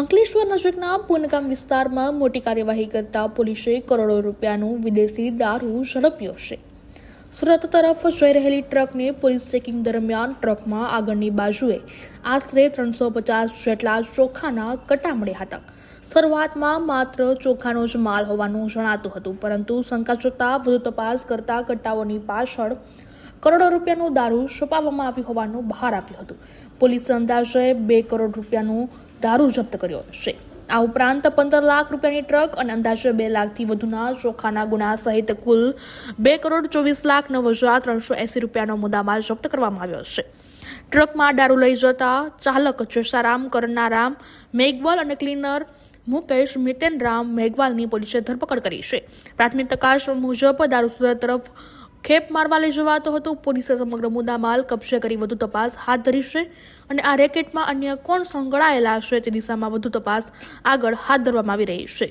અંકલેશ્વર નજીકના પુનગામ વિસ્તારમાં મોટી કાર્યવાહી કરતા પોલીસે કરોડો રૂપિયાનું વિદેશી દારૂ ઝડપ્યો છે. સુરત તરફ જઈ રહેલી ટ્રકને પોલીસ ચેકિંગ દરમિયાન ટ્રકમાં આગળની બાજુએ આશરે ત્રણસો પચાસ જેટલા ચોખાના કટા મળ્યા હતા. શરૂઆતમાં માત્ર ચોખાનો જ માલ હોવાનું જણાતું હતું, પરંતુ શંકા જોતા વધુ તપાસ કરતા કટ્ટાઓની પાછળ કરોડો રૂપિયાનું દારૂ છપાવવામાં આવ્યું હોવાનું બહાર આવ્યું હતું. પોલીસ અંદાજે બે કરોડ રૂપિયાનું દારૂ જપ્ત કર્યો છે. આ ઉપરાંત પંદર લાખ રૂપિયાની ટ્રક અને અંદાજે બે લાખથી વધુના ચોખાના ગુના સહિત કુલ બે કરોડ ચોવીસ લાખ નવ હજાર ત્રણસો એંસી રૂપિયાનો મુદ્દામાલ જપ્ત કરવામાં આવ્યો છે. ટ્રકમાં દારૂ લઈ જતા ચાલક જસારામ કરનારામ, મેઘવાલ અને ક્લીનર મુકેશ મિતેન રામ મેઘવાલની પોલીસે ધરપકડ કરી છે. પ્રાથમિક તપાસ મુજબ દારૂ સુરત તરફ ખેપ મારવા લઈ જવાતો હતો. પોલીસે સમગ્ર મુદ્દામાલ કબજે કરી વધુ તપાસ હાથ ધરી છે અને આ રેકેટમાં અન્ય કોણ સંકળાયેલા છે તે દિશામાં વધુ તપાસ આગળ હાથ ધરવામાં આવી રહી છે.